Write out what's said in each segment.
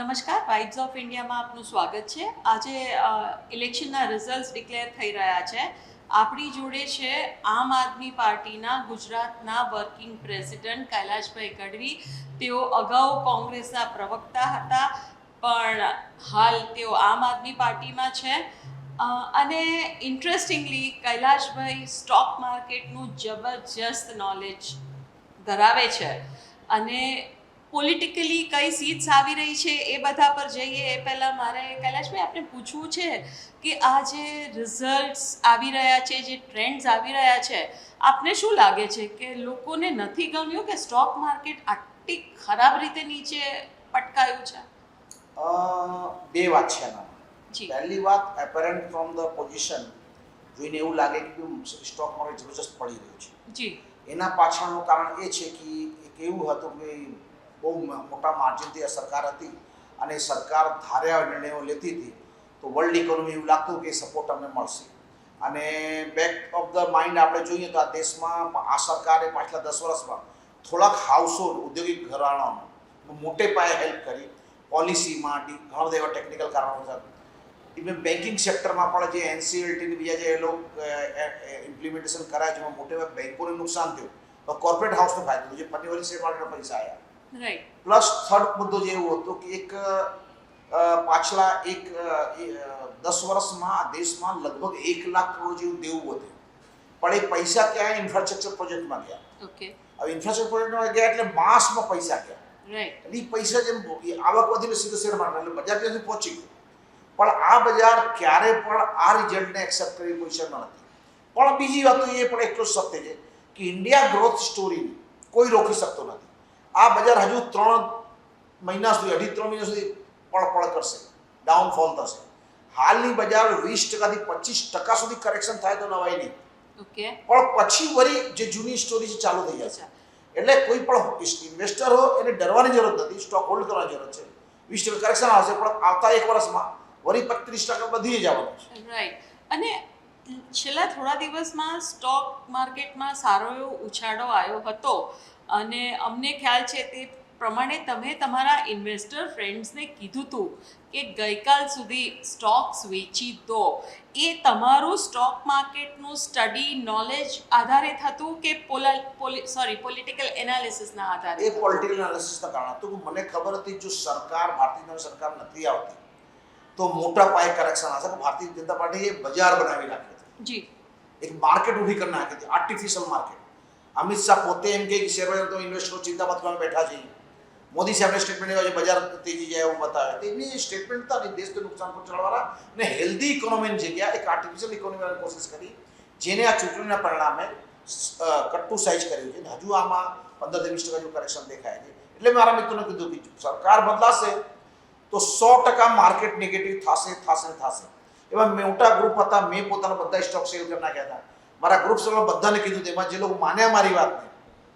નમસ્કાર vibes of ઇન્ડિયામાં આપનું સ્વાગત છે. આજે ઇલેક્શનના રિઝલ્ટ ડિક્લેર થઈ રહ્યા છે. આપણી જોડે છે આમ આદમી પાર્ટીના ગુજરાતના વર્કિંગ પ્રેસિડેન્ટ કૈલાશભાઈ ગઢવી. તેઓ અગાઉ કોંગ્રેસના પ્રવક્તા હતા, પણ હાલ તેઓ આમ આદમી પાર્ટીમાં છે. અને ઇન્ટરેસ્ટિંગલી કૈલાશભાઈ સ્ટોક માર્કેટનું જબરજસ્ત નોલેજ ધરાવે છે. અને પોલિટિકલી કઈ સીટ્સ આવી રહી છે એ બધા પર જઈએ એ પહેલાં મારે કૈલાશભાઈ આપણે પૂછવું છે કે આ જે રિઝલ્ટ્સ આવી રહ્યા છે જે ટ્રેન્ડ્સ આવી રહ્યા છે આપને શું લાગે છે કે લોકોને નથી ગમ્યું કે સ્ટોક માર્કેટ આટલી ખરાબ રીતે નીચે પટકાયું છે? બે વાત છે એનામાં જી. પહેલી વાત એપરન્ટ ફ્રોમ ધ પોઝિશન જોઈને એવું લાગે કે સ્ટોક માર્કેટ જબરજસ્ત પડી રહ્યું છે. જી. એના પાછળનું કારણ એ છે કે એક એવું હતું કે બહુ મોટા માર્જિનથી આ સરકાર હતી અને સરકાર ધાર્યા નિર્ણયો લેતી હતી, તો વર્લ્ડ ઇકોનોમી એવું લાગતું કે સપોર્ટ અમને મળશે. અને બેક ઓફ ધ માઇન્ડ આપણે જોઈએ તો આ દેશમાં આ સરકારે પાછલા દસ વર્ષમાં થોડાક હાઉસહોલ્ડ ઔદ્યોગિક ઘરાણાઓને મોટે પાયે હેલ્પ કરી પોલિસીમાં ઘણા બધા એવા ટેકનિકલ કારણો ઇવન બેન્કિંગ સેક્ટરમાં પણ જે એનસીએલટીની બીજા જે લોકો ઇમ્પ્લિમેન્ટેશન કરાય એમાં મોટે બેંકોને નુકસાન થયું. તો કોર્પોરેટ હાઉસને ફાયદો જે પનીવરી શેર માર્કેટના પૈસા આવ્યા પ્લસ થર્ડ મુદ્દો જે એવો હતો કે એક પાછલા એક દસ વર્ષમાં દેશમાં લગભગ એક લાખ કરોડ જેવું દેવું વધ્યું પણ એ પૈસા ક્યાં ઇન્ફ્રાસ્ટ્રક્ચર પ્રોજેક્ટમાં ગયા? ઓકે હવે ઇન્ફ્રાસ્ટ્રક્ચર પ્રોજેક્ટમાં ગયા એટલે માસમાં પૈસા ગયા. એ પૈસા જેમ આવક વધીને સીધો શેર માર્કેટ એટલે બજાર ત્યાંથી પહોંચી ગયું? પણ આ બજાર ક્યારે પણ આ રિઝલ્ટને એક્સેપ્ટ કરી પોઝિશનમાં નથી. પણ બીજી વાત એ પણ એટલું જ સત્ય છે કે ઇન્ડિયા ગ્રોથ સ્ટોરી કોઈ રોકી શકતો નથી. આ બજાર હજુ ત્રણ મહિના સુધી અઢી ત્રણ મહિના સુધી પળપળ કરશે. ડાઉનફોલ થશે. હાલની બજાર વીસ ટકાથી પચીસ ટકા સુધી કરેક્શન થાય તો નવાય નહીં. ઓકે. પણ પછી વળી જે જૂની સ્ટોરી છે ચાલુ થઈ જશે. એટલે કોઈ પણ ઇન્વેસ્ટર હો એને ડરવાની જરૂર નથી. સ્ટોક હોલ્ડ કરવાની જરૂર છે. વીસ ટકા કરેક્શન આવશે પણ આવતા એક વર્ષમાં વળી પત્રીસ ટકા વધી જવાનું છે. રાઈટ અને છેલ્લા થોડા દિવસમાં સ્ટોક માર્કેટમાં સારો એવો ઉછાળો આવ્યો હતો. અને અમને ખ્યાલ છે તે પ્રમાણે તમે તમારા ઇન્વેસ્ટર ફ્રેન્ડ્સને કીધું હતું કે ગઈકાલ સુધી સ્ટોક્સ વેચી દો. એ તમારું સ્ટોક માર્કેટનું સ્ટડી નોલેજ આધારે થતું કે પોલા સોરી પોલિટિકલ એનાલિસિસના આધારે એ પોલિટિકલ એનાલિસિસના કારણે હતું. મને ખબર હતી જો સરકાર ભારતીય જનતા સરકાર નથી આવતી તો મોટા પાયે કરેક્શન આવશે ભારતીય જનતા પાર્ટીએ બજાર બનાવી નાખ્યું હતી. જી. એક માર્કેટ ઊભી કરી નાખી હતી. આર્ટિફિશિયલ માર્કેટ અમિત શાહ પોતે એમ કે શેર બજાર તો ઇન્વેસ્ટરો ચિંતામાં કરવા બેઠા છે મોદી સાહેબને સ્ટેટમેન્ટ એવા બજાર તેજી જાય એવું બતાવે. તો એમની સ્ટેટમેન્ટ હતા ને દેશને નુકસાન પહોંચાડવાળા અને હેલ્ધી ઇકોનોમીની જગ્યા એક આર્ટિફિશિયલ ઇકોનોમીની કોશિશ કરી, જેને આ ચૂંટણીના પરિણામે કટ્ટુ સાઇઝ કર્યું છે. હજુ આમાં પંદર ત્રીસ ટકા જેવું કરેક્શન દેખાય છે. એટલે મારા મિત્રોને કીધું કે સરકાર બદલાશે, તો સો ટકા માર્કેટ નેગેટિવ થશે થશે થશે. એવા મોટા ગ્રુપ હતા, મેં પોતાના બધા સ્ટોક સેલ કરી નાખ્યા હતા. મારા ગ્રુપ સેલમાં બધાને કીધું તેમાં જે લોકો માન્યા મારી વાતને,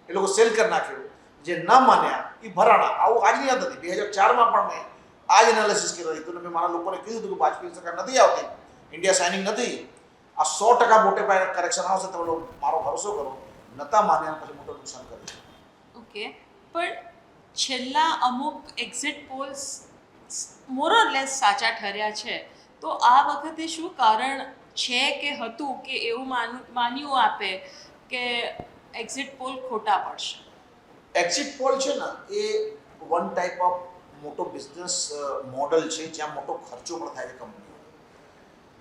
એ લોકો સેલ કરી નાખ્યું. જે ન માન્યા એ ભરાણા. આવું આજની યાદ હતી. બે હજાર ચારમાં પણ મેં આ જ એનાલિસિસ કર્યું હતું મેં મારા લોકોને કીધું હતું કે વાજપેયી સરકાર નથી આવતી. ઇન્ડિયા સાઇનિંગ નથી. આ સો ટકા મોટે પાયે કરેક્શન આવશે. તમે લોકો મારો ભરોસો કરો. નતા માન્યા પછી મોટું નુકસાન કર્યું. ઓકે. પણ છેલ્લા અમુક એક્ઝિટ પોલ્સ મોરર લેસ સાચા ઠર્યા છે. તો આ વખતે શું કારણ છે કે હતું કે એવું માનું, માન્યું આપે કે એક્ઝિટ પોલ ખોટા પડશે? એક્ઝિટ પોલ છે ને, એ વન ટાઈપ ઓફ મોટો બિઝનેસ મોડલ છે જ્યાં મોટો ખર્ચો પણ થાય છે કંપનીઓ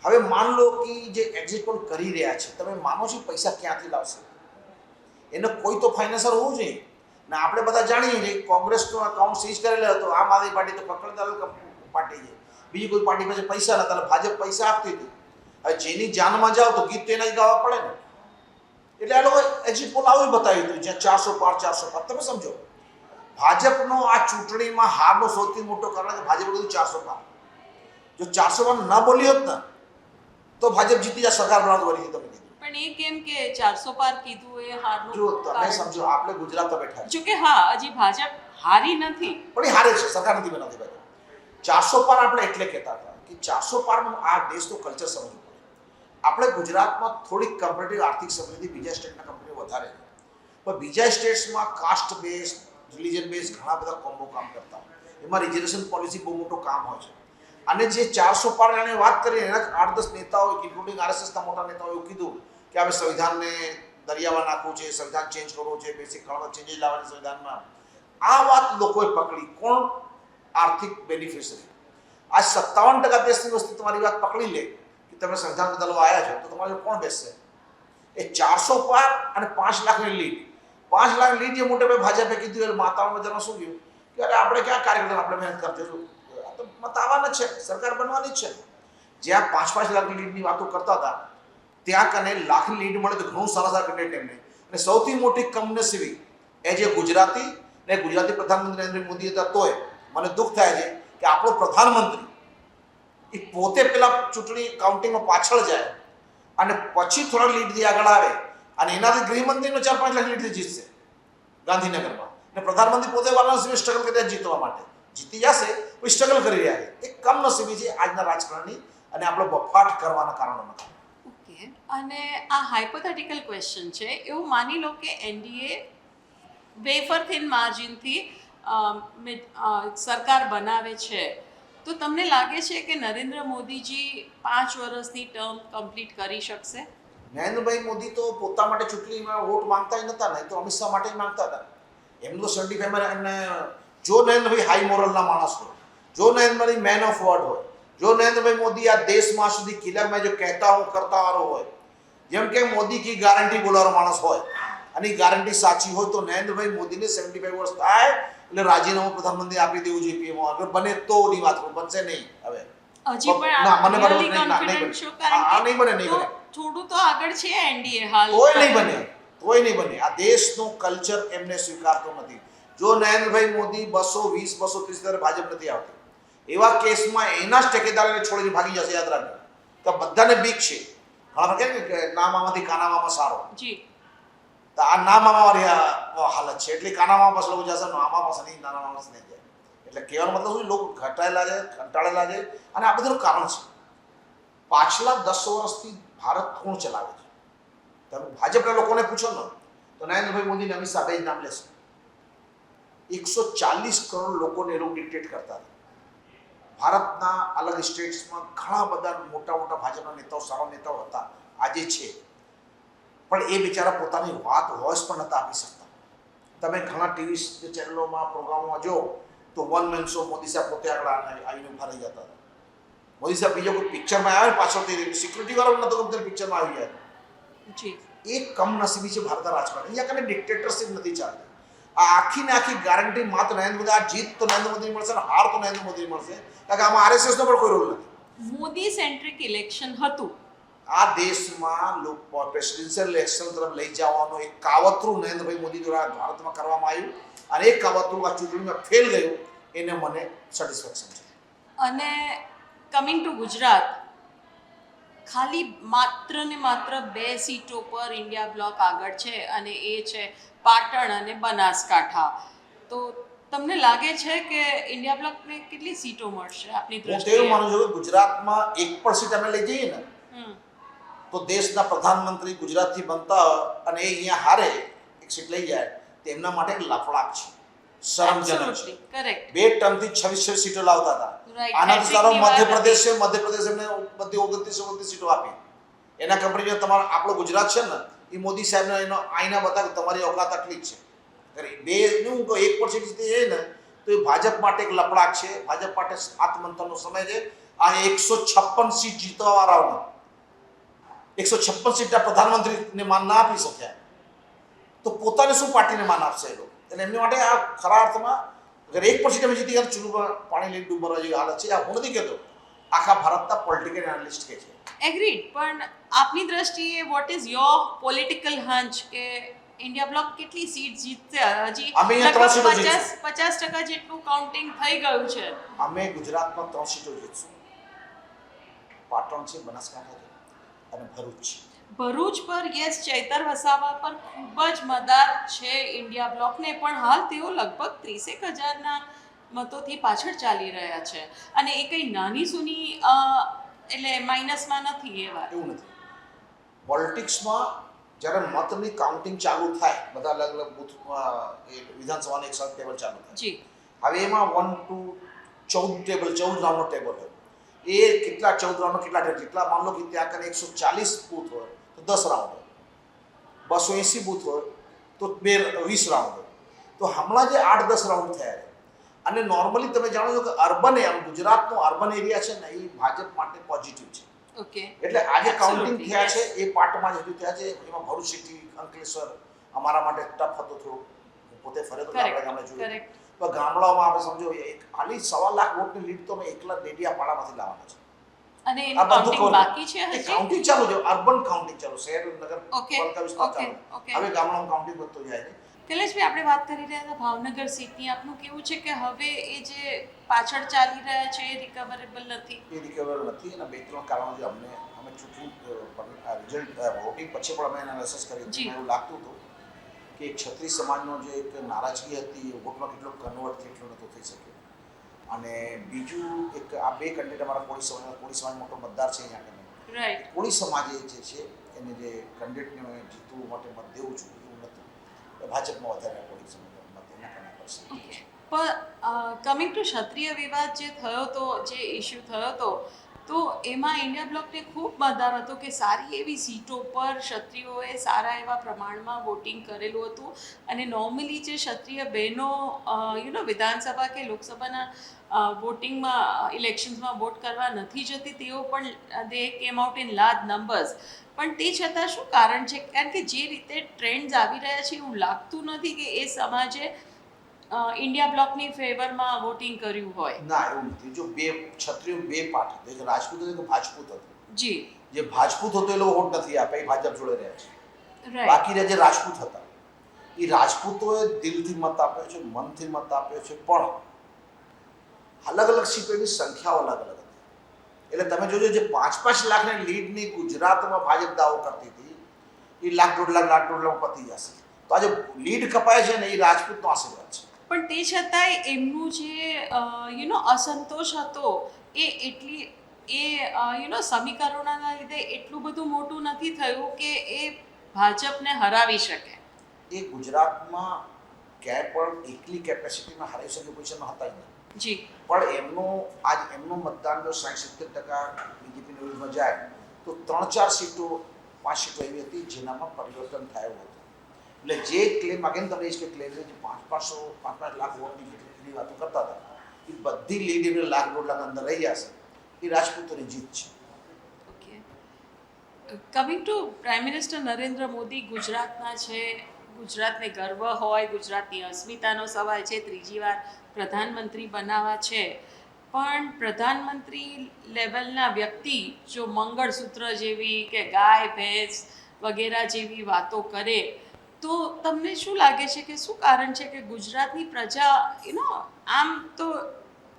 હવે માન લો કે જે એક્ઝિટ પોલ કરી રહ્યા છે, તમે માનો છો પૈસા ક્યાંથી લાવશે? એને કોઈ તો ફાઇનાન્સર હોવું જોઈએ. ને આપણે બધા જાણીએ છીએ, કોંગ્રેસનો અકાઉન્ટ સીઝ કરેલો હતો, આમ આદમી પાર્ટી તો પકડતા પાર્ટી છે બીજી કોઈ પાર્ટી પાસે પૈસા નતા ભાજપ પૈસા આપતી હતી. જેની જાનમાં જાઓ તો ગીત તો એના જ ગાવા પડે ને. એટલે આ લોકો એક્ઝિટ પોલ આવું બતાવ્યું હતું જ્યાં ચારસો પાર ચારસો પાર. તમે સમજો ભાજપનો આ ચૂંટણીમાં હારનો સૌથી મોટો કારણ કે ભાજપ બધું ચારસો પાંચ જો ચારસો પાંચ ન બોલી હોત ને તો ભાજપ જીતી જાય સરકાર બનાવતો બની તમે પણ એ કેમ કે ચારસો પાર કીધું એ હારનું જો તમે સમજો આપણે ગુજરાતમાં બેઠા જો કે હા હજી ભાજપ હારી નથી. પણ એ હારે છે સરકાર નથી બનાવતી ભાઈ ચારસો પાર આપણે એટલે કહેતા હતા કે ચારસો પારનું આ દેશનું કલ્ચર સમજવું આપણે ગુજરાતમાં થોડીક કમ્પેરેટિવ આર્થિક સમૃદ્ધિ બીજા સ્ટેટના કંપનીઓ વધારે છે. પણ બીજા સ્ટેટ્સમાં કાસ્ટ બેઝ રિલિજન બેઝ ઘણા બધા કોમ્બો કામ કરતા એમાં રિઝર્વેશન પોલિસી બહુ મોટો કામ હોય છે. અને જે ચારસો પાર વાત કરી એના આઠ દસ નેતાઓ ઇન્ક્લુડિંગ આરએસએસના મોટા નેતાઓએ કીધું કે હવે સંવિધાનને દરિયામાં નાખવું છે, સંવિધાન ચેન્જ કરવું છે બેસિક હળવદ ચેન્જીસ લાવવાની સંવિધાનમાં. આ વાત લોકોએ પકડી. કોણ? આર્થિક બેનિફિશરી આ સત્તાવન ટકા દેશની વસ્તી તમારી વાત પકડી લે. તમે સંવિધાન બદલવા આવ્યા છો, તો તમારે કોણ બેસશે? એ ચારસો પાર અને પાંચ લાખની લીડ. પાંચ લાખ લીડ જે મોટે ભાઈ ભાજપે કીધું, એટલે માતાઓના બજારમાં શું કહ્યું કે અરે આપણે ક્યાં કાર્યક્રમ આપણે મહેનત કરતી આ તો મત આવવાના છે, સરકાર બનવાની જ છે. જ્યાં પાંચ પાંચ લાખ લીડની વાતો કરતા હતા, ત્યાં કને લાખની લીડ મળે તો ઘણું સારા સારા કેન્ડિડેટ એમને. અને સૌથી મોટી કમનસીબી એ જે ગુજરાતી ને ગુજરાતી પ્રધાનમંત્રી નરેન્દ્ર મોદી હતા તોય મને દુઃખ થાય છે કે આપણો પ્રધાનમંત્રી એ પોતે પેલા ચૂંટણી કાઉન્ટિંગમાં પાછળ જાય અને પછી થોડા લીડથી આગળ આવે અને એનાથી ગૃહમંત્રીનો ચાર પાંચ લાખ લીડથી જીતશે ગાંધીનગરમાં. અને પ્રધાનમંત્રી પોતે વારાણસીમાં સ્ટ્રગલ કર્યા જીતવા માટે. જીતી જશે કોઈ સ્ટ્રગલ કરી રહ્યા છે. એ કમનસીબી છે આજના રાજકારણની અને આપણો બફાટ કરવાના કારણોમાં ઓકે. અને આ હાઇપોથેટિકલ ક્વેશ્ચન છે, એવું માની લો કે એનડીએ વેફર થિન માર્જિનથી સરકાર બનાવે છે તો તમને લાગે છે કે નરેન્દ્ર મોદીજી પાંચ વર્ષની ટર્મ કમ્પ્લીટ કરી શકશે? નરેન્દ્રભાઈ મોદી તો પોતા માટે ચૂંટણીમાં વોટ માંગતા જ નતા નહીં તો અમિત શાહ માટે માંગતા હતા. એમનું તો સેવન્ટી ફાઈવમાં એમને જો નરેન્દ્રભાઈ હાઈ મોરલના માણસ હોય, જો નરેન્દ્રભાઈ મેન ઓફ વર્ડ હોય, જો નરેન્દ્રભાઈ મોદી આ દેશમાં સુધી કિલ્લામાં જો કહેતા હું, કરતા વાળો હોય, જેમ કે મોદી કી ગારંટી બોલાવાનો માણસ હોય અને એ ગારંટી સાચી હોય તો નરેન્દ્રભાઈ મોદીને સેવન્ટી ફાઈવ વર્ષ થાય એટલે રાજીનામું પ્રધાનમંત્રી આપી દેવું જોઈએ પીએમ આગળ બને તો ની વાત કરું બનશે નહીં હવે. હજી ના, મને આપ નહીં, ના, નહીં બને. છો હા, હા, કારણ નહીં બને, નહીં બને. થોડું તો આગળ છે એનડીએ હાલ. તોય નહીં બને તોય નહીં બને. આ દેશનું કલ્ચર એમને સ્વીકારતો નથી. જો નરેન્દ્રભાઈ મોદી બસો વીસ બસો ત્રીસ ત્યારે ભાજપ નથી આવતી એવા કેસમાં એના જ ટેકેદારોને છોડીને ભાગી જશે યાદ રાખજો. તો બધાને બીક છે. ને કે ના મામાથી કાના સારો. જી. તો આ ના મામા હાલત છે. એટલે કાના મામા પાસે લોકો જશે મામા પાસે નહીં નાના મામા નહીં જાય. એટલે કહેવાનો મતલબ શું લોકો ઘટાયેલા છે કંટાળેલા છે અને આ બધાનું કારણ છે. પાછલા દસ વર્ષથી ભારત કોણ ચલાવે છે? તમે ભાજપના લોકોને પૂછો ને તો નરેન્દ્રભાઈ મોદી અને અમિત શાહ બે નામ લેશે એકસો ચાલીસ કરોડ લોકોને એ ડિક્ટેટ કરતા હતા. ભારતના અલગ સ્ટેટ્સમાં ઘણા બધા મોટા મોટા ભાજપના નેતાઓ, સારા નેતાઓ હતા. આજે છે. પણ એ બિચારા પોતાની વાત વોઇસ પણ નતા આપી શકતા. તમે ઘણા ટીવી ચેનલોમાં પ્રોગ્રામોમાં જો તો વન મેન શો મોદી સાહેબ પોતે આગળ આવીને આવીને ઊભા રહી જતા હતા. મોદી સાહેબ બીજો કોઈ પિક્ચરમાં આવે પાછળથી સિક્યુરિટી વાળો નતો ગમતો પિક્ચરમાં આવી જાય જી. એ કમનસીબી છે ભારતના રાજકારણ. અહીંયા કને ડિક્ટેટરશીપ નથી ચાલતી. આ આખી ને આખી ગારંટી માત્ર નરેન્દ્ર મોદી આ જીત તો નરેન્દ્ર મોદી મળશે અને હાર તો નરેન્દ્ર મોદી મળશે. કારણ કે આમાં આરએસએસ નો પણ કોઈ રોલ નથી. મોદી સેન્ટ્રિક ઇલેક્શન હતું. આ દેશમાં લોકો પ્રેસિડેન્શિયલ ઇલેક્શન તરફ લઈ જવાનું એક કાવતરું નરેન્દ્રભાઈ મોદી દ્વારા ભારતમાં કરવામાં આવ્યું અને એ કાવતરું આ ચૂંટણીમાં ફેલ ગયું એને મને સેટિસ્ફેક્શન છે. અને કમિંગ ટુ ગુજરાત ખાલી માત્ર ને માત્ર બે સીટો પર ઇન્ડિયા બ્લોક આગળ છે અને એ છે પાટણ અને બનાસકાંઠા. તો તમને લાગે છે કે ઇન્ડિયા બ્લોકને કેટલી સીટો મળશે આપની હું દ્રષ્ટિએ? માનું છું કે ગુજરાતમાં એક પણ સીટ અમે લઈ જઈએ ને તો દેશના પ્રધાનમંત્રી ગુજરાતથી બનતા અને એ અહીંયા હારે એક સીટ લઈ જાય તો એમના માટે એક લફડાક છે. શરમજનક છે. બે ટર્મથી છવ્વીસ છવ્વીસ સીટો લાવતા હતા. આનાથી સારો મધ્યપ્રદેશ છે મધ્યપ્રદેશ એમને બધી ઓગણત્રીસ ઓગણત્રીસ સીટો આપી. એના કંપનીમાં તમારો આપણો ગુજરાત છે ને એ મોદી સાહેબને એનો આઈના બતાવે તમારી ઓકાત આટલી જ છે. બે હું કહું એક પર સીટ જાય ને તો એ ભાજપ માટે એક લફડાક છે. ભાજપ માટે આત્મંથનનો સમય છે. આ એકસો છપ્પન સીટ જીતવાવાળાઓને એકસો છપ્પન સીટના પ્રધાનમંત્રીને માન ના આપી શક્યા. તો પોતાને શું પાર્ટીને માન આપશે એ લોકો? એટલે એમની માટે આ ખરા અર્થમાં અગર એક પર સીટ અમે જીતી ગયા ચૂંટણીમાં પાણી લઈને ડૂબવા જેવી હાલત છે આ હું નથી કહેતો આખા ભારતના પોલિટિકલ એનાલિસ્ટ કે છે. એગ્રીડ પણ આપની દ્રષ્ટિએ what is your political hunch કે ઇન્ડિયા બ્લોક કેટલી સીટ જીતશે? હજી. પચાસ પચાસ ટકા જેટલું કાઉન્ટિંગ થઈ ગયું છે. અમે ગુજરાતમાં ત્રણ સીટો જીતશું. પાટણ છે બનાસકાંઠા છે. અને ભરૂચ ભરૂચ પર યસ ચૈતર વસાવા પર ખૂબ જ મદાર છે ઇન્ડિયા બ્લોકને પણ હાલ તેઓ લગભગ ત્રીસેક હજારના મતોથી પાછળ ચાલી રહ્યા છે. અને એ કંઈ નાની સૂની એટલે માઇનસમાં નથી એ વાત? એવું નથી. પોલિટિક્સમાં જ્યારે મતની કાઉન્ટિંગ ચાલુ થાય બધા અલગ અલગ બુથમાં વિધાનસભાની એક સાથે ટેબલ ચાલુ થાય. જી. હવે એમાં વન ટુ ચૌદ ટેબલ ચૌદ રાઉન્ડનો ટેબલ હોય. એ કેટલા ચૌદ રાઉન્ડ કેટલા ટેબલ જેટલા માન લો કે ત્યાં કને એકસો ચાલીસ બૂથ હોય તો દસ રાઉન્ડ હોય. બસો એંસી બૂથ હોય તો બે વીસ રાઉન્ડ હોય. તો હમણાં જે આઠ દસ રાઉન્ડ થયા છે અને નોર્મલી તમે જાણો છો કે અર્બન એમ ગુજરાતનો અર્બન એરિયા છે ને એ ભાજપ માટે પોઝિટિવ છે. ઓકે. એટલે આજે કાઉન્ટિંગ થયા છે એ પાર્ટમાં જ હજુ થયા છે. એમાં ભરૂચ સિટી અંકલેશ્વર અમારા માટે ટફ હતો થોડું પોતે ફરે તો ગામડે ગામડે જોયું તો ગામડાઓમાં આપણે સમજો ખાલી સવા લાખ વોટની લીડ તો અમે એકલા ડેડિયાપાડામાંથી લાવવાના છે. અને એનું કાઉન્ટિંગ બાકી છે એ હજી? કાઉન્ટિંગ ચાલુ છે અર્બન કાઉન્ટિંગ ચાલુ શહેર નગર પાલિકા વિસ્તાર ચાલુ. હવે ગામડામાં કાઉન્ટિંગ વધતો જાય છે. કૈલાશભાઈ આપણે વાત કરી રહ્યા હતા ભાવનગર સીટની આપનું કેવું છે કે હવે એ જે પાછળ ચાલી રહ્યા છે એ રિકવરેબલ નથી? એ રિકવર નથી અને બે ત્રણ કારણો જે અમને અમે ચૂંટણી રિઝલ્ટ વોટિંગ પછી પણ અમે કરી એવું લાગતું હતું. કે ક્ષત્રિય સમાજનો જે એક નારાજગી હતી એ વોટમાં કેટલો કન્વર્ટ કેટલો નહોતો થઈ શક્યો. અને બીજું એક આ બે કેન્ડિડેટ અમારા કોળી સમાજ કોળી સમાજ મોટો મતદાર છે અહીંયા રાઈટ કોળી સમાજે જે છે એને જે કેન્ડિડેટને જીતવું માટે મત દેવું છું એવું નહોતું ભાજપમાં વધારે કોળી સમાજ મત એના કારણે પણ કમિંગ ટુ ક્ષત્રિય વિવાદ જે થયો તો જે ઇસ્યુ થયો તો તો એમાં ઇન્ડિયા બ્લોકને ખૂબ મતદાર હતો કે સારી એવી સીટો પર ક્ષત્રિયોએ સારા એવા પ્રમાણમાં વોટિંગ કરેલું હતું. અને નોર્મલી જે ક્ષત્રિય બહેનો યુ નો વિધાનસભા કે લોકસભાના વોટિંગમાં ઇલેક્શન્સમાં વોટ કરવા નથી જતી, તેઓ પણ દે came out in large numbers પણ તે છતાં શું કારણ છે? કારણ કે જે રીતે ટ્રેન્ડ્સ આવી રહ્યા છે, એવું લાગતું નથી કે એ સમાજે ઇન્ડિયા બ્લોકની ફેવરમાં વોટિંગ કર્યું હોય. ના એવું નથી. જો બે ક્ષત્રિયો બે પાર્ટી હતો એક રાજપૂત હતો એક ભાજપૂત હતો. જી. જે ભાજપૂત હતો એ લોકો વોટ નથી આપ્યા એ ભાજપ જોડે રહ્યા છે. બાકી જે રાજપૂત હતા. એ રાજપૂતોએ દિલથી મત આપ્યો છે મનથી મત આપ્યો છે પણ અલગ અલગ સીટોની સંખ્યાઓ અલગ અલગ હતી. એટલે તમે જોજો જે પાંચ પાંચ લાખની લીડની ગુજરાતમાં ભાજપ દાવો કરતી હતી એ લાખ દોઢ લાખ લાખ દોઢ લાખ પતી જશે. તો આજે લીડ કપાય છે ને એ રાજપૂતનો આશીર્વાદ છે. પણ તે છતાંય એમનું જે યુ નો અસંતોષ હતો એ એટલી એ યુ નો સમીકરણોના લીધે એટલું બધું મોટું નથી થયું કે એ ભાજપને હરાવી શકે. એ ગુજરાતમાં ક્યાંય પણ એકલી કેપેસિટીમાં હરાવી શકે પોઝિશનમાં હતા જ નહીં. જી. પણ એમનું આજ એમનું મતદાન જો સાઠ સિત્તેર ટકા બીજેપીની વિરુદ્ધમાં જાય તો ત્રણ ચાર સીટો પાંચ સીટો એવી હતી જેનામાં પરિવર્તન થયું હતું. એટલે જે ક્લેમ અગેન તમે એ કે ક્લેમ જે પાંચ પાંચસો, પાંચ પાંચ લાખ વોટની કેટલી વાતો કરતા હતા, એ બધી લીડ એમને લાખ દોઢ લાખ અંદર રહી જશે. એ રાજપૂતોની જીત છે. Coming to prime minister Narendra Modi ગુજરાતના છે, ગુજરાતને ગર્વ હોય, ગુજરાતની અસ્મિતાનો સવાલ છે, ત્રીજી વાર પ્રધાનમંત્રી બનાવવા છે. પણ પ્રધાનમંત્રી લેવલના વ્યક્તિ જો મંગળસૂત્ર જેવી કે ગાય, ભેંસ વગેરે જેવી વાતો કરે તો તમને શું લાગે છે કે શું કારણ છે કે ગુજરાતની પ્રજા યુનો આમ તો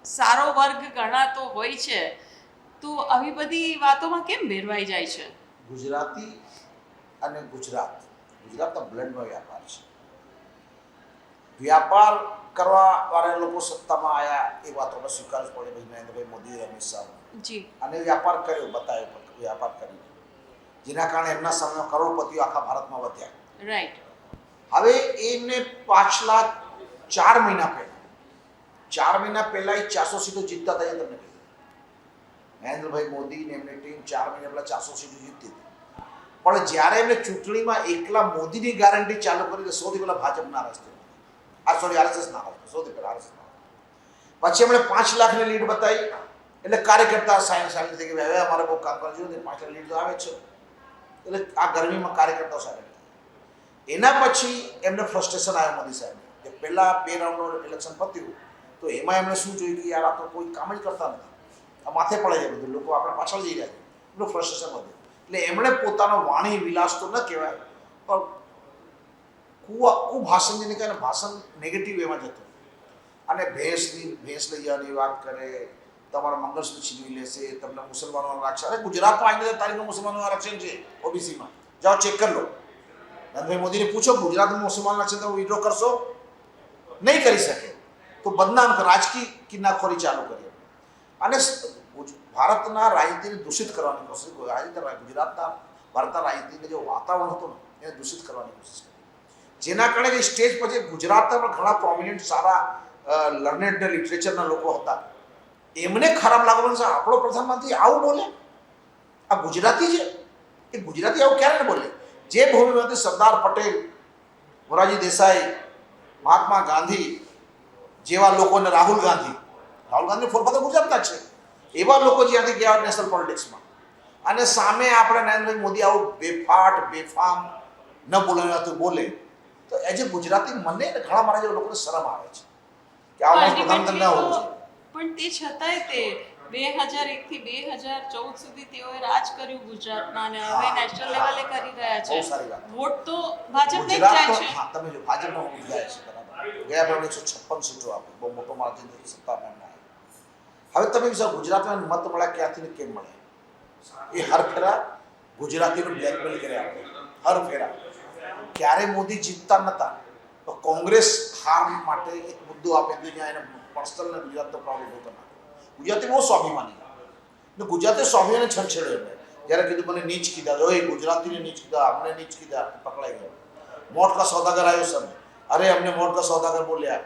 સારો વર્ગ ગણાતો હોય છે તો આવી બધી વાતોમાં કેમ ભેરવાઈ જાય છે? ગુજરાતી અને ગુજરાત. ગુજરાતના બ્લડનો વ્યાપાર છે. વ્યાપાર કરવા વાળા લોકો સત્તામાં આવ્યા એ વાતોનો સ્વીકાર પડે. ભાઈ નરેન્દ્રભાઈ મોદી અમિત શાહ. જી. અને વ્યાપાર કર્યો બતાવ્યો વ્યાપાર કરી જેના કારણે એમના સામે કરોડપતિઓ આખા ભારતમાં વધ્યા. રાઈટ હવે એમને પાછલા ચાર મહિના પહેલા, ચાર મહિના પહેલા એ ચારસો સીટો જીતતા હતા એ તમને કહ્યું મહેન્દ્રભાઈ મોદી ને એમની ટીમ ચાર મહિના પહેલા ચારસો સીટો જીતતી હતી. પણ જ્યારે એમને ચૂંટણીમાં એકલા મોદીની ગેરંટી ચાલુ કરી કે સૌથી પહેલા ભાજપ નારાજ થયું આ સોરી આરએસએસ નારાજ થયું સૌથી પહેલા આરએસએસ પછી એમણે પાંચ લાખની લીડ બતાવી, એટલે કાર્યકર્તા સાયન્સ સાયન્સ થઈ ગયા હવે અમારે બહુ કામ કરજો ને પાંચ લાખ લીડ તો આવે છે. એટલે આ ગરમીમાં કાર્યકર્તાઓ સારા એના પછી એમને ફ્રસ્ટ્રેશન આવ્યો મોદી સાહેબ કે પહેલાં બે રાઉન્ડનું ઇલેક્શન પત્યું, તો એમાં એમણે શું જોયું કે યાર આ તો કોઈ કામ જ કરતા નથી. આ માથે પડે છે બધું, લોકો આપણે પાછળ જઈ રહ્યા છે. એટલું ફ્રસ્ટ્રેશન વધ્યું એટલે એમણે પોતાનો વાણી વિલાસ તો ન કહેવાય, પણ કુ કુભાષણ જેને કહેવાય ભાષણ નેગેટિવ એમાં જતું અને ભેંસની, ભેંસ લઈ જવાની વાત કરે, તમારા મંગળસૂત્ર છીનવી લેશે, તમને મુસલમાનો આરક્ષણ અરે ગુજરાતમાં આજની તારીખમાં મુસલમાનો આરક્ષણ છે, ઓબીસીમાં. જાઓ ચેક કરી લો. નરેન્દ્રભાઈ મોદીને પૂછો, ગુજરાતમાં મુસલમાનના તમે વિડ્રો કરશો? નહીં કરી શકે. તો બદનામ રાજકીય કિન્નાખોરી ચાલુ કરી અને ભારતના રાજનીતિને દૂષિત કરવાની કોશિશ. રાજનીતિ ગુજરાતના, ભારતના રાજનીતિને જે વાતાવરણ હતું ને, એને દૂષિત કરવાની કોશિશ કરી જેના કારણે સ્ટેજ પછી ગુજરાતના પણ ઘણા પ્રોમિનન્ટ સારા લર્નેડ લિટરેચરના લોકો હતા. એમને ખરાબ લાગવાનું છે આપણો પ્રધાનમંત્રી આવું બોલે? આ ગુજરાતી છે? એ ગુજરાતી આવું ક્યારે બોલે? જે ભૂમિમાંથી સરદાર પટેલ મોરારજી દેસાઈ મહાત્મા ગાંધી જેવા લોકોને રાહુલ ગાંધી રાહુલ ગાંધી ફોરફાદર ગુજરાતના જ છે. એવા લોકો જ્યાંથી ગયા નેશનલ પોલિટિક્સમાં. અને સામે આપણે નરેન્દ્રભાઈ મોદી આવું બેફાટ બેફામ ન બોલાવ્યું બોલે. તો એ એ ગુજરાતી મને ઘણા મારા જેવા લોકોને શરમ આવે છે. કે આવું પ્રધાનમંત્રી ન હોવું પણ તે છતાંય તે બે હજાર એક થી બે હજાર ચૌદ સુધી તેઓએ રાજ કર્યું ગુજરાતમાં અને હવે નેશનલ લેવલે કરી રહ્યા છે. વોટ તો ભાજપને જ જાય છે. તમે જો ભાજપનો વોટ જાય છે બરાબર. ગયા પહેલા એકસો છપ્પન સીટો આપી. બહુ મોટો માર્જિન સત્તા પણ ના હવે તમે વિચારો ગુજરાતમાં મત મળ્યા ક્યાંથી ને કેમ મળે? એ હર ફેરા ગુજરાતીનું બ્લેકમેલ કર્યા હર ફેરા. ક્યારે મોદી જીતતા નતા તો કોંગ્રેસ હાર માટે એક મુદ્દો આપે તો જ્યાં એને પર્સનલ ગુજરાત ગુજરાતનો પ્રોબ્લેમ હતો ગુજરાતી બહુ સ્વાભિમાની ને ગુજરાતી સ્વાભિમાની છંછેડ્યો એમને. જ્યારે કીધું મને નીચ કીધા. તો એ ગુજરાતીને નીચ કીધા અમને નીચ કીધા. પકડાઈ ગયો. મોટ કા સોદાગર આવ્યો સર અરે અમને મોટ કા સોદાગર બોલ્યા.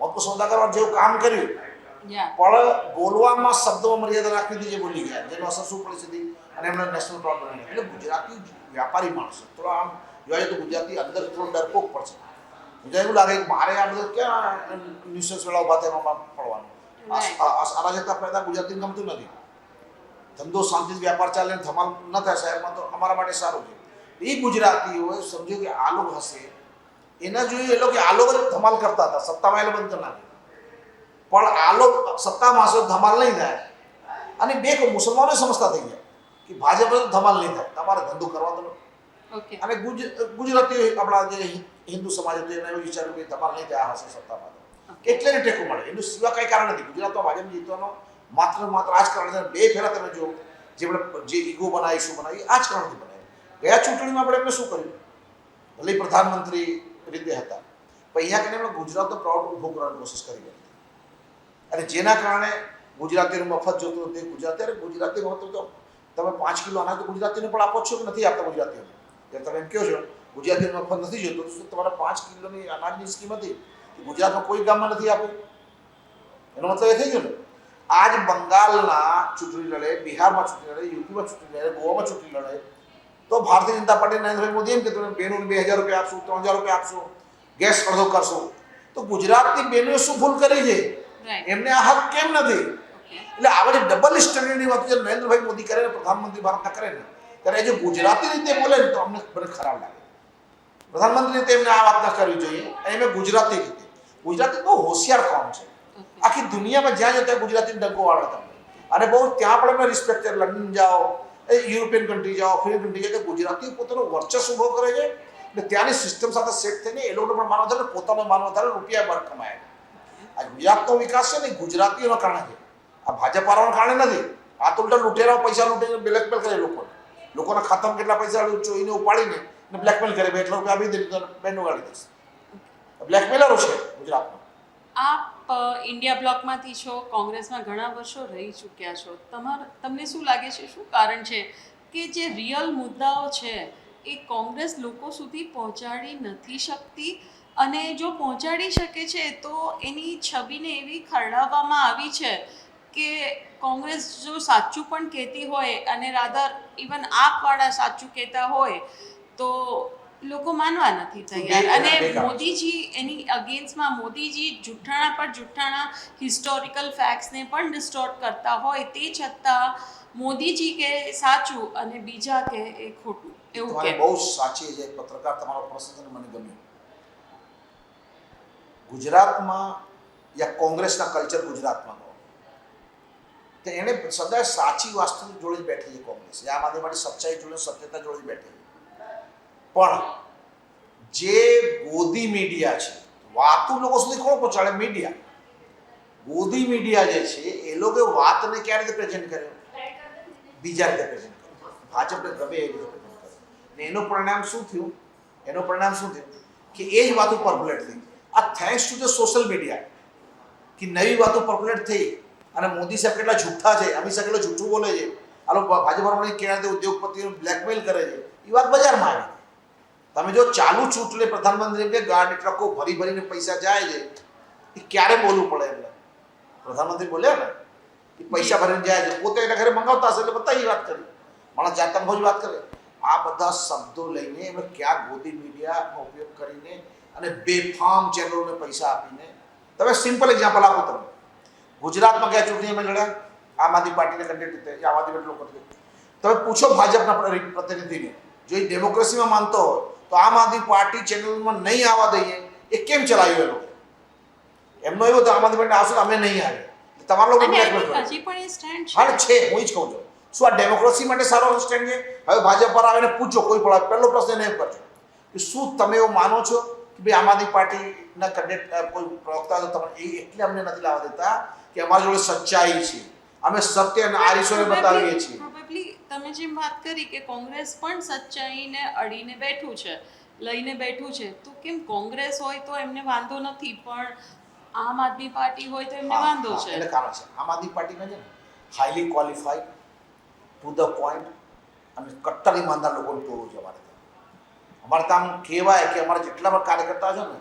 મોટ કા સોદાગર જેવું કામ કર્યું. પણ બોલવામાં શબ્દોમાં મર્યાદા રાખી દીધી બોલી ગયા. જેનો અસર શું પડી હતી અને એમને નેશનલ પ્રોબ્લેમ એટલે ગુજરાતી વ્યાપારી માણસો થોડો આમ જોઈએ તો ગુજરાતી અંદર થોડો ડરપોક પડશે. ગુજરાત એવું લાગે કે મારે આ બધું ક્યાં ન્યુસન્સ વેળા ઊભા એમાં પડવાનું. ફાયદા ગુજરાતીને ગમતું નથી. ધંધો શાંતિથી વ્યાપાર ચાલે ને ધમાલ ન થાય શહેરમાં તો અમારા માટે સારું છે. એ ગુજરાતીઓએ સમજ્યું કે આ લોકો હશે. એના જોઈએ એ લોકો આ લોકો ધમાલ કરતા હતા સત્તામાં એ બંધ કરી પણ આ લોકો સત્તામાં હશે ધમાલ નહીં થાય. અને બે મુસલમાનો સમજતા થઈ ગયા કે ભાજપ ધમાલ નહીં થાય. તમારે ધંધો કરવા દો. અને ગુજ ગુજરાતી આપણા જે હિન્દુ સમાજ હતો એને એવું વિચાર્યું કે ધમાલ નહીં થાય હશે સત્તામાં એટલે ટેકો મળે. એનું સિવાય કઈ કારણ નથી. ગુજરાતમાં ભાજપ જીતવાનો માત્ર માત્ર આ જ કારણ બે ફેરા તમે જો જે જે ઈગો બનાવી, શું બનાવી આ જ કારણથી બનાવી ગયા ચૂંટણીમાં આપણે એમને શું કર્યું? ભલે પ્રધાનમંત્રી રીતે હતા, પણ અહીંયા કરીને એમણે ગુજરાતનો પ્રાઉડ ઊભો કરવાની કોશિશ કરી હતી. અને જેના કારણે ગુજરાતીનું મફત જોતું હતું. તે ગુજરાતી, અરે ગુજરાતી મફત તો તમે પાંચ કિલો અનાજ તો ગુજરાતીને પણ આપો છો કે નથી આપતા ગુજરાતીઓને? જ્યારે તમે એમ કહો છો ગુજરાતીનું મફત નથી જોતું, તો તમારે પાંચ કિલોની અનાજની સ્કીમ હતી. ગુજરાતમાં કોઈ ગામમાં નથી આપી એનો મતલબ એ થઈ ગયો ને. આજ બંગાળના ચૂંટણી લડે બિહારમાં ચૂંટણી લડે યુપીમાં ચૂંટણી લડે ગોવામાં ચૂંટણી લડે તો ભારતીય જનતા પાર્ટી નરેન્દ્રભાઈ મોદી એમ કીધું બહેનોને બે હજાર રૂપિયા આપશું ત્રણ હજાર રૂપિયા આપશું ગેસ અડધો કરશું. તો ગુજરાતની બહેનોએ શું ભૂલ કરી છે? એમને આ હક કેમ નથી? એટલે આવા જે ડબલ સ્ટેન્ડર્ડની વાત જ્યારે નરેન્દ્રભાઈ મોદી કરે ને પ્રધાનમંત્રી ભારતના કરે ને ત્યારે જે ગુજરાતી રીતે બોલે ને તો અમને મને ખરાબ લાગે. પ્રધાનમંત્રી રીતે એમને આ વાત ન કરવી જોઈએ. અને એમને ગુજરાતી રીતે. ગુજરાતી બહુ હોશિયાર કોમ છે? આખી દુનિયામાં જ્યાં જતા ગુજરાતી દગો વાળો તમે. અને બહુ ત્યાં પણ એમને રિસ્પેક્ટ છે લંડન જાઓ યુરોપિયન કન્ટ્રી જાઓ ફોરેન કન્ટ્રી જાઓ કે ગુજરાતી પોતાનો વર્ચસ્વ ઊભો કરે છે ને ત્યાંની સિસ્ટમ સાથે સેટ થઈને એ લોકો પણ માનવ પોતાનો માનવ થાય રૂપિયા બળ કમાય આ ગુજરાતનો વિકાસ છે ને ગુજરાતીઓનો કારણે છે. આ ભાજપ વાળાના કારણે નથી. આ તો ઉલટા લૂંટેરાઓ પૈસા લૂંટીને બ્લેકમેલ કરે લોકોને. લોકોના ખાતામાં કેટલા પૈસા ચોઈને ઉપાડીને બ્લેકમેલ કરે. બે એટલા રૂપિયા આપી દે બેન ઉગાડી દઈશ. બ્લેકમેલરો છે ગુજરાતમાં. આપ ઇન્ડિયા બ્લોકમાંથી છો, કોંગ્રેસમાં ઘણા વર્ષો રહી ચૂક્યા છો. તમાર, તમને શું લાગે છે? શું કારણ છે કે જે રિયલ મુદ્દાઓ છે એ કોંગ્રેસ લોકો સુધી પહોંચાડી નથી શકતી? અને જો પહોંચાડી શકે છે, તો એની છબીને એવી ખરડાવવામાં આવી છે કે કોંગ્રેસ જો સાચું પણ કહેતી હોય અને રાધર ઇવન આપવાળા સાચું કહેતા હોય, તો લોકો માનવા નથી તૈયાર. અને. મોદીજી એની અગેન્સ્ટમાં મોદીજી જુઠ્ઠાણા પર જુઠ્ઠાણા હિસ્ટોરિકલ ફેક્ટ્સને પણ ડિસ્ટોર્ટ કરતા હોય તે છતાં મોદીજી કે સાચું અને બીજા કે એ ખોટું એવું કે. બહુ સાચી છે પત્રકાર તમારો પ્રશ્ન મને ગમ્યો. ગુજરાતમાં યા કોંગ્રેસના કલ્ચર ગુજરાતમાં તો એને સદાય સાચી વાસ્તુ જોડે જ બેઠી છે કોંગ્રેસ. આમ આદમી માટે સચ્ચાઈ જોડે સત્યતા જોડે બેઠી પણ જે ગોદી મીડિયા છે, વાતો લોકો સુધી કોણ પહોંચાડે? મીડિયા ગોદી મીડિયા જે છે, એ લોકો વાતને ક્યારે રીતે પ્રેઝન્ટ કર્યો? બીજા રીતે પ્રેઝન્ટ કર્યો. ભાજપને ગમે એ રીતે પ્રેઝન્ટ કર્યો. ને એનું પરિણામ શું થયું? એનું પરિણામ શું થયું? કે એ જ વાતો પરપ્લેટ થઈ. આ thanks to the social media કે નવી વાતો પરપ્લેટ થઈ અને મોદી સાહેબ કેટલા જૂઠા છે, અમિત શાહ કેટલું જૂઠું બોલે છે. આ લોકો ભાજપ વાળાને ઉદ્યોગપતિઓ બ્લેકમેલ કરે છે, એ વાત બજારમાં આવી. તમે જો ચાલુ ચૂંટણી પ્રધાનમંત્રી કે ગાડી, ટ્રકો ભરી ભરીને પૈસા જાય છે એ ક્યારે બોલવું પડે એમને? પ્રધાનમંત્રી બોલ્યા ને એ પૈસા ભરીને જાય છે. પોતે એના ઘરે મંગાવતા હશે એટલે બધા એ વાત કરી. માણસ જાતન જ વાત કરે. આ બધા શબ્દો લઈને એમણે ક્યાં ગોદી મીડિયાનો ઉપયોગ કરીને અને બેફામ ચેનલોને પૈસા આપીને. તમે સિમ્પલ એક્ઝામ્પલ આપો તમે. ગુજરાતમાં કયા ચૂંટણી અમે લડ્યા. આમ આદમી પાર્ટીને કેન્ડિડેટ રીતે આમ આદમી લોકો તમે પૂછો ભાજપના પ્રતિનિધિને, જો એ ડેમોક્રેસીમાં માનતો હોય તો આમ આદમી પાર્ટી ચેનલમાં નહીં આવવા દઈએ એ કેમ ચલાવ્યું એનો એમનો એવો તો આમ આદમી પાર્ટી આવશે અમે નહીં આવે તમારા લોકો હજી પણ એ સ્ટેન્ડ હા છે છે હું જ કહું છું. શું આ ડેમોક્રેસી માટે સારો સ્ટેન્ડ છે? હવે ભાજપ પર આવીને પૂછો કોઈ પણ પહેલો પ્રશ્ન એને કરજો કે શું તમે એવું માનો છો કે ભાઈ આમ આદમી પાર્ટીના કેન્ડિડેટ કોઈ પ્રવક્તા તો તમે એ એટલે અમને નથી લાવવા દેતા કે અમારી જોડે સચ્ચાઈ છે. અમે સત્ય અને આરીશોને બતાવીએ છીએ. તમે જેમ વાત કરી કે કોંગ્રેસ પણ સચ્ચાઈને અડીને બેઠું છે લઈને બેઠું છે તો કેમ કોંગ્રેસ હોય તો એમને વાંધો નથી પણ આમ આદમી પાર્ટી હોય તો એમને વાંધો છે. એટલે કારણ છે આમ આદમી પાર્ટીમાં છે ને highly qualified to the point અને કટ્ટર ઈમાનદાર લોકોને ટોળું છે અમારે ત્યાં. અમારે ત્યાં આમ કહેવાય કે અમારા જેટલા પણ કાર્યકર્તા છે ને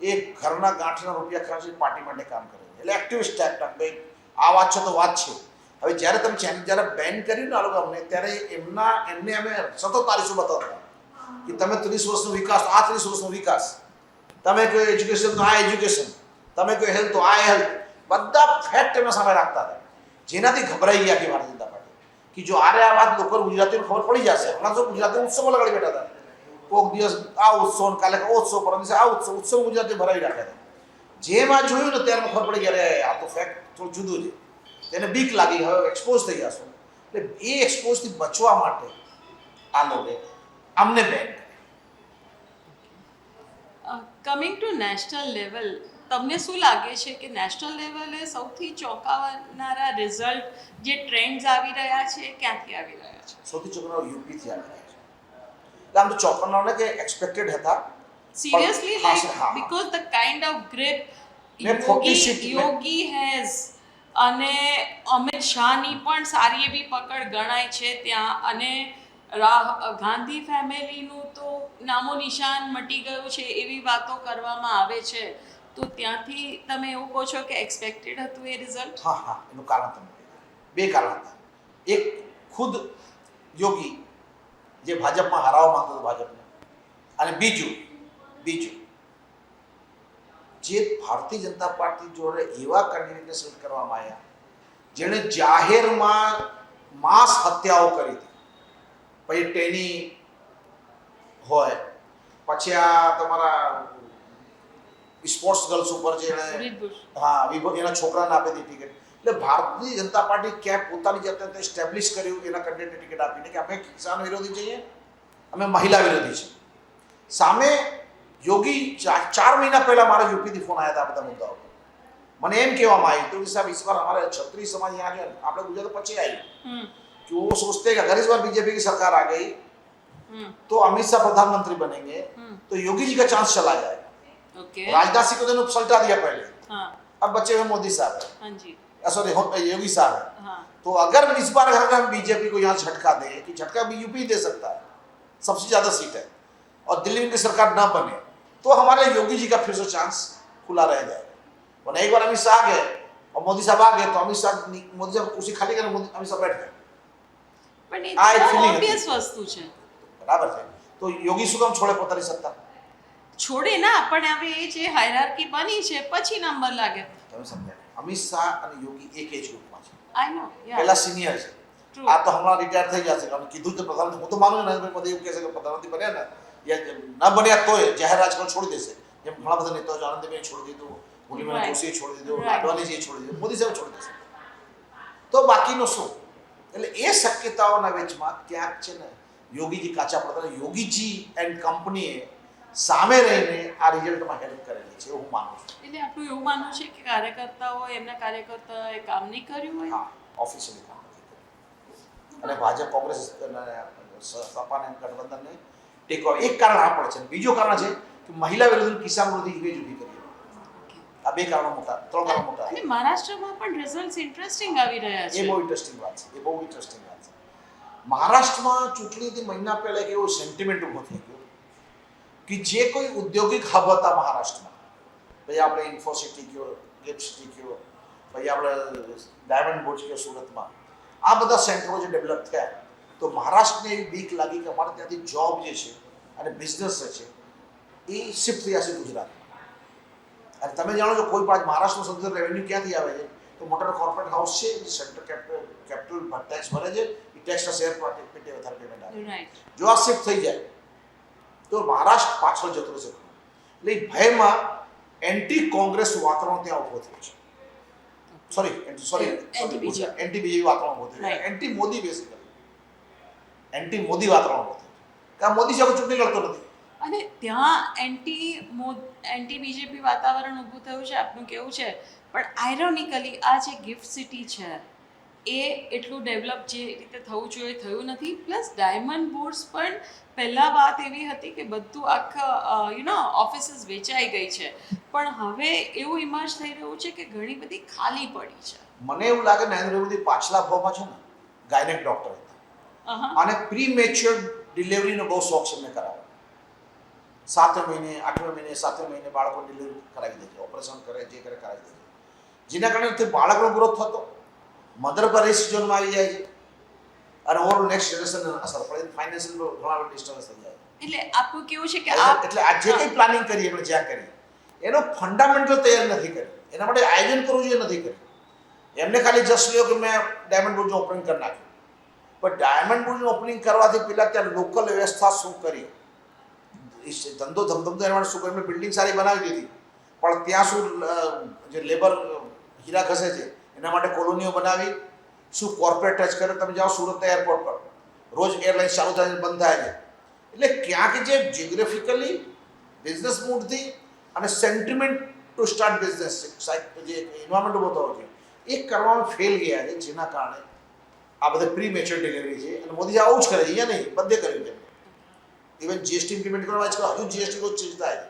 એ ઘરના ગાંઠના રૂપિયા ખર્ચી પાર્ટી માટે કામ કરે છે. એટલે એક્ટિવિસ્ટ ટાઈપ ભાઈ આ વાત છે તો વાત છે. હવે જ્યારે તમે ચેન જ્યારે બેન કર્યું ને આ લોકો અમને, ત્યારે એમના, એમને અમે સતત તારીસો બતાવતા. કે તમે ત્રીસ વર્ષનો વિકાસ, આ ત્રીસ વર્ષનો વિકાસ. તમે કહો એજ્યુકેશન તો આ એજ્યુકેશન તમે કહો હેલ્થ તો આ હેલ્થ બધા ફેક્ટ એમના સામે રાખતા હતા. જેનાથી ગભરાઈ ગયા કે ભારતીય જનતા પાર્ટી. કે જો આરે આ વાત લોકો ગુજરાતીને ખબર પડી જશે. હમણાં તો ગુજરાતી ઉત્સવમાં લગાડી બેઠા હતા. કોઈક દિવસ આ ઉત્સવ કાલે ઉત્સવ પરમ દિવસે આ ઉત્સવ ઉત્સવ ગુજરાતી ભરાવી રાખ્યા હતા જેમાં જોયું ને ત્યારે ખબર પડી ગયા આ તો ફેક્ટ થોડું જુદું છે. તેને બીક લાગી હવે એક્સપોઝ થઈ જશો. એટલે એ એક્સપોઝથી બચવા માટે આ લોકો અમને બેન કમિંગ ટુ નેશનલ લેવલ તમને શું લાગે છે કે નેશનલ લેવલે સૌથી ચોંકાવનારા રિઝલ્ટ જે ટ્રેન્ડ્સ આવી રહ્યા છે ક્યાંથી આવી રહ્યા છે? સૌથી છોકરાઓ યુપીથી આવી રહ્યા છે. આમ તો ચોપનનો કે એક્સપેક્ટેડ હતા seriously હા, like because the kind of grip Sikh- has. અને અમિત શાહની પણ સારી એવી પકડ ગણાય છે ત્યાં. અને રાહ, ગાંધી ફેમિલીનું તો નામો નિશાન મટી ગયું છે એવી વાતો કરવામાં આવે છે. તો ત્યાંથી તમે એવું કહો છો કે એક્સપેક્ટેડ હતું એ રિઝલ્ટ હા હા, એનું કારણ તમે બે કારણ હતા. એક, ખુદ યોગી, જે ભાજપમાં હરાવવા માંગતો હતો ભાજપને. અને બીજું બીજું જે ભારતીય જનતા પાર્ટી જોડે એવા કેન્ડિડેટને સિલેક્ટ કરવામાં આવ્યા જેણે જાહેરમાં માસ હત્યાઓ કરી હતી. પછી ટેની હોય પછી આ તમારા સ્પોર્ટ્સ ગર્લ્સ ઉપર જેણે હા વિભો એના છોકરાને આપી હતી ટિકિટ એટલે ભારતીય જનતા પાર્ટી ક્યાંક પોતાની જાતે એસ્ટેબ્લિશ કર્યું એના કેન્ડિડેટને ટિકિટ આપીને કે અમે કિસાન વિરોધી છીએ અમે મહિલા વિરોધી છીએ. સામે યોગી ચા- ચાર મહિના પહેલા મારા યુપીથી ફોન આવ્યા હતા આ બધા મુદ્દાઓ પર. મને એમ કહેવામાં આવ્યું હતું કે સાહેબ इस बार हमारे छत्री समाज यहाँ जो है ना, આપણે ગુજરાત પછી આવ્યું હમ कि वो सोचते हैं कि अगर इस बार बीजेपी की सरकार आ गई હમ तो अमित शाह प्रधानमंत्री बनेंगे હમ तो योगी जी का चांस चला जाएगा ઓકે राजनाथ सिंह को तो इन्होंने सल्टा दिया पहले હા अब बच्चे हुए मोदी साहब है હાજી सॉरी योगी साहब है હા तो अगर इस बार अगर हम बीजेपी को यहाँ झटका दें कि झटका भी यूपी दे सकता है सबसे ज़्यादा सीट है और दिल्ली में की सरकार न बने तो हमारे योगी जी का फिर से चांस खुला रह जाएगा वरना एक बार अमित शाह आ गए और मोदी साहब आ गए तो अमित शाह नी- मोदी साहब कुर्सी खाली करे मोदी अमित शाह बैठ गए પણ આ એ એક તો feeling હતી. ઓબ્વિયસ વસ્તુ છે બરાબર છે તો યોગી શું કામ છોડે પોતાની સત્તા છોડે ના પણ હવે એ જે હાયરાર્કી બની છે પછી નંબર લાગે તમે સમજ્યા અમિત શાહ અને યોગી એક એજ ગ્રુપમાં છે આઈ નો પહેલા સિનિયર છે ટ્રુ આ તો હમણાં રિટાયર થઈ જશે કારણ કે કીધું તો પ્રધાનમંત્રી હું તો માનું છું નરેન્દ્ર મોદી એવું કહેશે કે પ્રધાનમંત્રી બન્યા ને યા ન બન્યા તોય જાહેર રાજકારણ છોડી દેશે જેમ ઘણા બધા નેતાઓ છે, આનંદીબેન છોડી દીધું Right. જોશીએ છોડી દીધું. અડવાણીજીએ છોડી દીધું મોદી સાહેબ છોડી દેશે તો બાકીનું શું એટલે એ શક્યતાઓના વેચમાં ક્યાંક છે ને યોગીજી કાચા પડતા યોગીજી એન્ડ કંપનીએ સામે રહીને આ રિઝલ્ટમાં હેલ્પ કરેલી છે એવું માનું છું એટલે આપણું એવું માનવું છે કે કાર્યકર્તાઓ એમના કાર્યકર્તાઓએ કામ નહીં કર્યું હોય હા ઓફિશિયલી કામ નથી કર્યું. અને ભાજપ કોંગ્રેસ સપાને ગઠબંધનને ટેકો એક કારણ આ પણ છે. બીજું કારણ છે કે મહિલા વિરોધી કિસાન વિરોધી ઇમેજ ઊભી કરી આ બે કારણો મોટા ત્રણ કારણો મોટા અને મહારાષ્ટ્રમાં પણ રિઝલ્ટ ઇન્ટરેસ્ટિંગ આવી રહ્યા એ છે બહુ ઇન્ટરેસ્ટિંગ વાત છે. એ બહુ ઇન્ટરેસ્ટિંગ વાત છે. મહારાષ્ટ્રમાં ચૂંટણીથી મહિના પહેલા એક એવો સેન્ટિમેન્ટ ઊભો થઈ ગયો કે જે કોઈ ઔદ્યોગિક હબ હતા મહારાષ્ટ્રમાં. ભાઈ આપણે ઇન્ફોસિટી કયો ગેટ સિટી કયો પછી આપણે ડાયમંડ બોર્ડ કે સુરતમાં. આ બધા સેન્ટરો જે ડેવલપ થયા તો મહારાષ્ટ્રને એવી બીક લાગી કે અમારે ત્યાંથી જોબ જે છે અને બિઝનેસ જે છે એ શિફ્ટ થયા છે ગુજરાત. અને તમે જાણો છો કોઈ પણ મહારાષ્ટ્રનું સૌથી રેવન્યુ ક્યાંથી આવે છે? તો મોટા કોર્પોરેટ હાઉસ છે જે સેન્ટ્રલ કેપિટલ કેપિટલ ટેક્સ ભરે છે એ ટેક્સના શેર પર પેટે વધારે પેમેન્ટ આવે રાઈટ જો આ શિફ્ટ થઈ જાય તો મહારાષ્ટ્ર પાછળ જતું રહેશે. એટલે એ ભયમાં એન્ટી કોંગ્રેસ વાતાવરણ ત્યાં ઊભો થયું છે. Sorry sorry Anti-BJP. Anti BJP વાતાવરણ ઊભો થયું Right. Anti Modi basically anti Modi વાતાવરણ ઊભો આ મોદી સાહેબ ચૂંટણી લડતો નથી. અને ત્યાં એન્ટી એન્ટી બીજેપી વાતાવરણ ઊભું થયું છે આપનું કેવું છે? પણ આયરોનિકલી આ જે ગિફ્ટ સિટી છે એ એટલું ડેવલપ જે રીતે થવું જોઈએ થયું નથી. પ્લસ ડાયમંડ બોર્ડ્સ પણ પહેલાં વાત એવી હતી કે બધું આખા યુ નો ઓફિસીસ વેચાઈ ગઈ છે. પણ હવે એવું ઇમર્જ થઈ રહ્યું છે કે ઘણી બધી ખાલી પડી છે. મને એવું લાગે નરેન્દ્ર મોદી પાછલા ભાવમાં છે ને ગાયનેક ડોક્ટર હતા. અને પ્રી મેચ્યોર ડિલિવરીનો બહુ શોખ છે મેં કરાવ્યો. સાત મહિને આઠમે મહિને સાતમે મહિને બાળકો ડિલિવરી કરાવી દે છે ઓપરેશન કરે જે કરે કરાવી દે છે જેના કારણે તે બાળકનો ગ્રોથ થતો. મધર પર સિઝનમાં આવી જાય છે. અને ઓવરઓલ નેક્સ્ટ જનરેશન અસર પડે. ફાઇનાન્શિયલ ઘણા બધા ડિસ્ટર્બન્સ થઈ જાય એટલે આપનું કેવું છે કે એટલે આ જે કંઈ પ્લાનિંગ કરી આપણે જ્યાં કરી એનો ફંડામેન્ટલ તૈયાર નથી કર્યો એના માટે આયોજન કરવું જોઈએ નથી કર્યું એમને ખાલી જસ્ટ લ્યો કે મેં ડાયમંડ બોર્ડનું ઓપન કરી નાખ્યું. પણ ડાયમંડ બોર્ડનું ઓપનિંગ કરવાથી પહેલાં ત્યાં લોકલ વ્યવસ્થા શું કરી? ધંધો ધમધમતો એના માટે શું મેં બિલ્ડિંગ સારી બનાવી દીધી. પણ ત્યાં શું જે લેબર હીરા ઘસે છે, એના માટે કોલોનીઓ બનાવી. શું કોર્પોરેટ ટચ કરે? તમે જાઓ સુરત એરપોર્ટ પર. રોજ એરલાઇન્સ ચાલુ થાય બંધ થાય છે. એટલે ક્યાંક જે જિયોગ્રાફિકલી બિઝનેસ મૂડથી અને સેન્ટિમેન્ટ ટુ સ્ટાર્ટ બિઝનેસ જે એન્વાયરમેન્ટ ઊભો થયો છે. એ કરવામાં ફેલ ગયા છે, જેના કારણે આ બધા પ્રી મેચ્યોર ડિલિવરી છે. અને મોદી આવું જ કરે છે. અહીંયા નહીં બધે કર્યું છે. ઇવન જીએસટી ઇમ્પ્લિમેન્ટ કરવા છે હજુ જીએસટી કોઈ ચેન્જ થાય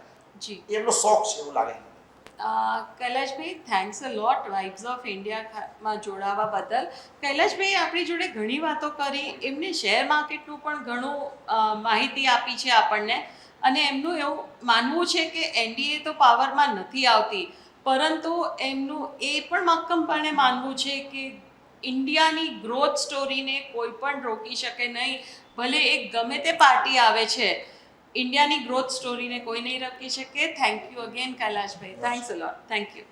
જી. એમનો શોખ છે એવું લાગે Kailashbhai thanks a lot vibes of ઇન્ડિયામાં જોડાવા બદલ. કૈલાશભાઈ આપણી જોડે ઘણી વાતો કરી. એમને શેર માર્કેટનું પણ ઘણું માહિતી આપી છે આપણને. અને એમનું એવું માનવું છે કે એનડીએ તો પાવરમાં નથી આવતી. પરંતુ એમનું એ પણ મક્કમપણે માનવું છે કે ઇન્ડિયાની ગ્રોથ સ્ટોરીને કોઈ પણ રોકી શકે નહીં. ભલે એક ગમે તે પાર્ટી આવે છે, ઇન્ડિયાની ગ્રોથ સ્ટોરીને કોઈ નહીં રોકી શકે. Thank you again Kailashbhai. Thanks a thank you